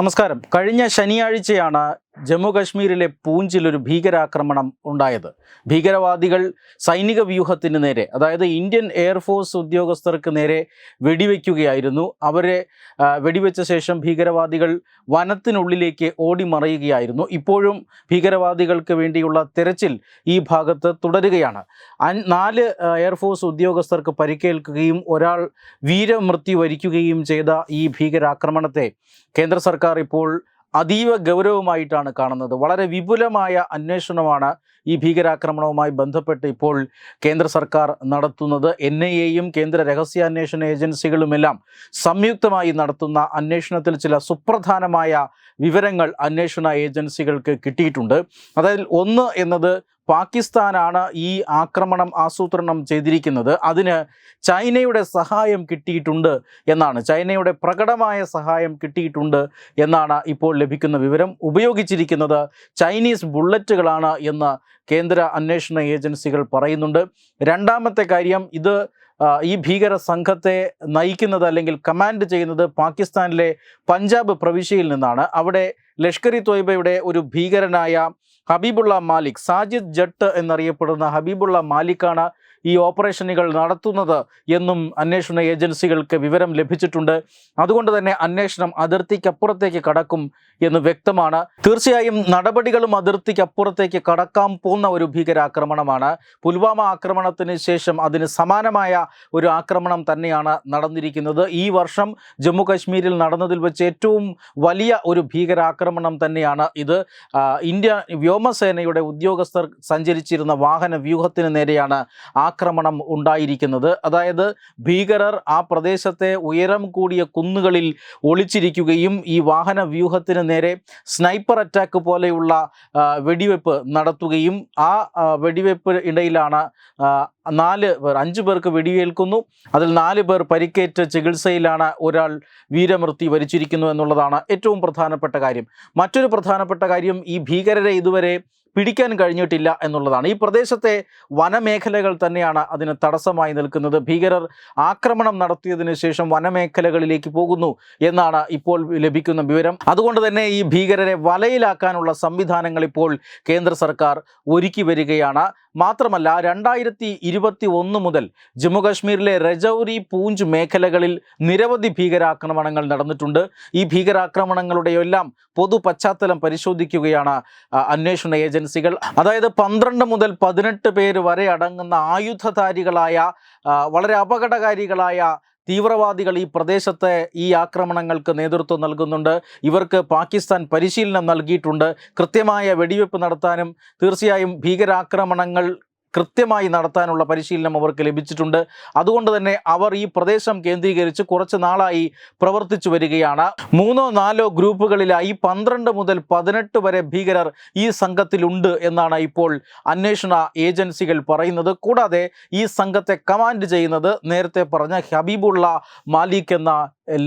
നമസ്കാരം. കഴിഞ്ഞ ശനിയാഴ്ചയാണ് ജമ്മു കാശ്മീരിലെ പൂഞ്ചിൽ ഒരു ഭീകരാക്രമണം ഉണ്ടായത്. ഭീകരവാദികൾ സൈനിക വ്യൂഹത്തിന് നേരെ അതായത് ഇന്ത്യൻ എയർഫോഴ്സ് ഉദ്യോഗസ്ഥർക്ക് നേരെ വെടിവെക്കുകയായിരുന്നു. അവരെ വെടിവെച്ച ശേഷം ഭീകരവാദികൾ വനത്തിനുള്ളിലേക്ക് ഓടി മറയുകയായിരുന്നു ഇപ്പോഴും ഭീകരവാദികൾക്ക് വേണ്ടിയുള്ള തെരച്ചിൽ ഈ ഭാഗത്ത് തുടരുകയാണ്. നാല് എയർഫോഴ്സ് ഉദ്യോഗസ്ഥർക്ക് പരിക്കേൽക്കുകയും ഒരാൾ വീരമൃത്യു വരിക്കുകയും ചെയ്ത ഈ ഭീകരാക്രമണത്തെ കേന്ദ്ര സർക്കാർ ഇപ്പോൾ അതീവ ഗൗരവമായിട്ടാണ് കാണുന്നത്. വളരെ വിപുലമായ അന്വേഷണമാണ് ഈ ഭീകരാക്രമണവുമായി ബന്ധപ്പെട്ട് ഇപ്പോൾ കേന്ദ്ര സർക്കാർ നടത്തുന്നത്. എൻ ഐ എയും കേന്ദ്ര രഹസ്യാന്വേഷണ ഏജൻസികളുമെല്ലാം സംയുക്തമായി നടത്തുന്ന അന്വേഷണത്തിൽ ചില സുപ്രധാനമായ വിവരങ്ങൾ അന്വേഷണ ഏജൻസികൾക്ക് കിട്ടിയിട്ടുണ്ട്. അതായത് ഒന്ന് എന്നത് പാകിസ്ഥാനാണ് ഈ ആക്രമണം ആസൂത്രണം ചെയ്തിരിക്കുന്നത്. അതിന് ചൈനയുടെ സഹായം കിട്ടിയിട്ടുണ്ട് എന്നാണ്. ചൈനയുടെ പ്രകടമായ സഹായം കിട്ടിയിട്ടുണ്ട് എന്നാണ് ഇപ്പോൾ ലഭിക്കുന്ന വിവരം. ഉപയോഗിച്ചിരിക്കുന്നത് ചൈനീസ് ബുള്ളറ്റുകളാണ് എന്ന് കേന്ദ്ര അന്വേഷണ ഏജൻസികൾ പറയുന്നുണ്ട്. രണ്ടാമത്തെ കാര്യം ഇത് ഈ ഭീകര സംഘത്തെ നയിക്കുന്നത് അല്ലെങ്കിൽ കമാൻഡ് ചെയ്യുന്നത് പാകിസ്ഥാനിലെ പഞ്ചാബ് പ്രവിശ്യയിൽ നിന്നാണ്. അവിടെ ലഷ്കർ ഇ തോയ്ബയുടെ ഒരു ഭീകരനായ ഹബീബുള്ള മാലിക് സാജിദ് ജട്ട് എന്നറിയപ്പെടുന്ന ഹബീബുള്ള മാലിക്കാണ് ഈ ഓപ്പറേഷനുകൾ നടത്തുന്നത് എന്നും അന്വേഷണ ഏജൻസികൾക്ക് വിവരം ലഭിച്ചിട്ടുണ്ട്. അതുകൊണ്ട് തന്നെ അന്വേഷണം അതിർത്തിക്കപ്പുറത്തേക്ക് കടക്കും എന്ന് വ്യക്തമാണ്. തീർച്ചയായും നടപടികളും അതിർത്തിക്കപ്പുറത്തേക്ക് കടക്കാൻ പോകുന്ന ഒരു ഭീകരാക്രമണമാണ്. പുൽവാമ ആക്രമണത്തിന് ശേഷം അതിന് സമാനമായ ഒരു ആക്രമണം തന്നെയാണ് നടന്നിരിക്കുന്നത്. ഈ വർഷം ജമ്മു കാശ്മീരിൽ നടന്നതിൽ വെച്ച് ഏറ്റവും വലിയ ഒരു ഭീകരാക്രമണം തന്നെയാണ് ഇത്. ഇന്ത്യ വ്യോമസേനയുടെ ഉദ്യോഗസ്ഥർ സഞ്ചരിച്ചിരുന്ന വാഹന വ്യൂഹത്തിന് നേരെയാണ് ആക്രമണം ഉണ്ടായിരിക്കുന്നത്. അതായത് ഭീകരർ ആ പ്രദേശത്തെ ഉയരം കൂടിയ കുന്നുകളിൽ ഒളിച്ചിരിക്കുകയും ഈ വാഹന വ്യൂഹത്തിന് നേരെ സ്നൈപ്പർ അറ്റാക്ക് പോലെയുള്ള വെടിവെപ്പ് നടത്തുകയും ആ വെടിവെപ്പ് ഇടയിലാണ് നാല് പേർ അഞ്ച് പേർക്ക് വെടിയേൽക്കുന്നു. അതിൽ നാല് പേർ പരിക്കേറ്റ് ചികിത്സയിലാണ് ഒരാൾ വീരമൃത്യു വരിച്ചിരിക്കുന്നു എന്നുള്ളതാണ് ഏറ്റവും പ്രധാനപ്പെട്ട കാര്യം. മറ്റൊരു പ്രധാനപ്പെട്ട കാര്യം ഈ ഭീകരരെ ഇതുവരെ പിടിക്കാൻ കഴിഞ്ഞിട്ടില്ല എന്നുള്ളതാണ്. ഈ പ്രദേശത്തെ വനമേഖലകൾ തന്നെയാണ് അതിന് തടസ്സമായി നിൽക്കുന്നത്. ഭീകരർ ആക്രമണം നടത്തിയതിന് ശേഷം വനമേഖലകളിലേക്ക് പോകുന്നു എന്നാണ് ഇപ്പോൾ ലഭിക്കുന്ന വിവരം. അതുകൊണ്ട് തന്നെ ഈ ഭീകരരെ വലയിലാക്കാനുള്ള സംവിധാനങ്ങൾ ഇപ്പോൾ കേന്ദ്ര സർക്കാർ ഒരുക്കി വരികയാണ്. മാത്രമല്ല രണ്ടായിരത്തി ഇരുപത്തി ഒന്ന് മുതൽ ജമ്മുകാശ്മീരിലെ രജൌരി പൂഞ്ച് മേഖലകളിൽ നിരവധി ഭീകരാക്രമണങ്ങൾ നടന്നിട്ടുണ്ട്. ഈ ഭീകരാക്രമണങ്ങളുടെ എല്ലാം പൊതു പശ്ചാത്തലം പരിശോധിക്കുകയാണ് അന്വേഷണ അന്വേഷണ ഏജൻസികൾ അതായത് പന്ത്രണ്ട് മുതൽ പതിനെട്ട് പേര് വരെ അടങ്ങുന്ന ആയുധധാരികളായ വളരെ അപകടകാരികളായ തീവ്രവാദികൾ ഈ പ്രദേശത്തെ ഈ ആക്രമണങ്ങൾക്ക് നേതൃത്വം നൽകുന്നുണ്ട്. ഇവർക്ക് പാകിസ്ഥാൻ പരിശീലനം നൽകിയിട്ടുണ്ട്. കൃത്യമായ വെടിവെപ്പ് നടത്താനും തീർച്ചയായും ഭീകരാക്രമണങ്ങൾ കൃത്യമായി നടത്താനുള്ള പരിശീലനം അവർക്ക് ലഭിച്ചിട്ടുണ്ട്. അതുകൊണ്ട് തന്നെ അവർ ഈ പ്രദേശം കേന്ദ്രീകരിച്ച് കുറച്ച് നാളായി പ്രവർത്തിച്ചു വരികയാണ്. മൂന്നോ നാലോ ഗ്രൂപ്പുകളിലായി പന്ത്രണ്ട് മുതൽ പതിനെട്ട് വരെ ഭീകരർ ഈ സംഘത്തിലുണ്ട് എന്നാണ് ഇപ്പോൾ അന്വേഷണ ഏജൻസികൾ പറയുന്നത്. കൂടാതെ ഈ സംഘത്തെ കമാൻഡ് ചെയ്യുന്നത് നേരത്തെ പറഞ്ഞ ഹബീബുള്ള മാലിക് എന്ന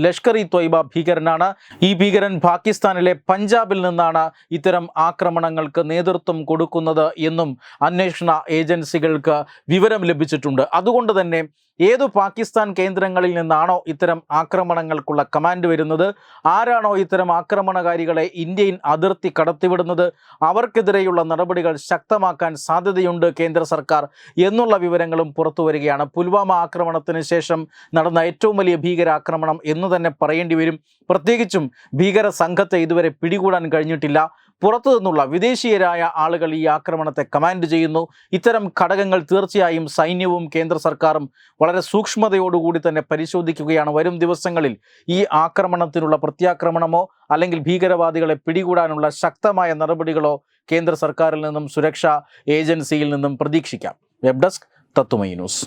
ലഷ്കർ ഇ തൊയ്ബ ഭീകരനാണ്. ഈ ഭീകരൻ പാകിസ്ഥാനിലെ പഞ്ചാബിൽ നിന്നാണ് ഇത്തരം ആക്രമണങ്ങൾക്ക് നേതൃത്വം കൊടുക്കുന്നത് എന്നും അന്വേഷണ ഏജൻസികൾക്ക് വിവരം ലഭിച്ചിട്ടുണ്ട്. അതുകൊണ്ട് തന്നെ ഏതു പാകിസ്ഥാൻ കേന്ദ്രങ്ങളിൽ നിന്നാണോ ഇത്തരം ആക്രമണങ്ങൾക്കുള്ള കമാൻഡ് വരുന്നത്? ആരാണോ ഇത്തരം ആക്രമണകാരികളെ ഇന്ത്യൻ അതിർത്തി കടത്തിവിടുന്നത്? അവർക്കെതിരെയുള്ള നടപടികൾ ശക്തമാക്കാൻ സാധ്യതയുണ്ട് കേന്ദ്ര സർക്കാർ എന്നുള്ള വിവരങ്ങളും പുറത്തു വരികയാണ്. പുൽവാമ ആക്രമണത്തിന് ശേഷം നടന്ന ഏറ്റവും വലിയ ഭീകരാക്രമണം എന്ന് തന്നെ പറയേണ്ടി വരും. പ്രത്യേകിച്ചും ഭീകര സംഘത്തെ ഇതുവരെ പിടികൂടാൻ കഴിഞ്ഞിട്ടില്ല. പുറത്തു നിന്നുള്ള വിദേശീയരായ ആളുകൾ ഈ ആക്രമണത്തെ കമാൻഡ് ചെയ്യുന്നു. ഇത്തരം ഘടകങ്ങൾ തീർച്ചയായും സൈന്യവും കേന്ദ്ര സർക്കാരും വളരെ സൂക്ഷ്മതയോടുകൂടി തന്നെ പരിശോധിക്കുകയാണ്. വരും ദിവസങ്ങളിൽ ഈ ആക്രമണത്തിനുള്ള പ്രത്യാക്രമണമോ അല്ലെങ്കിൽ ഭീകരവാദികളെ പിടികൂടാനുള്ള ശക്തമായ നടപടികളോ കേന്ദ്ര സർക്കാരിൽ നിന്നും സുരക്ഷാ ഏജൻസിയിൽ നിന്നും പ്രതീക്ഷിക്കാം. വെബ് ഡെസ്ക് തത്തുമൈ ന്യൂസ്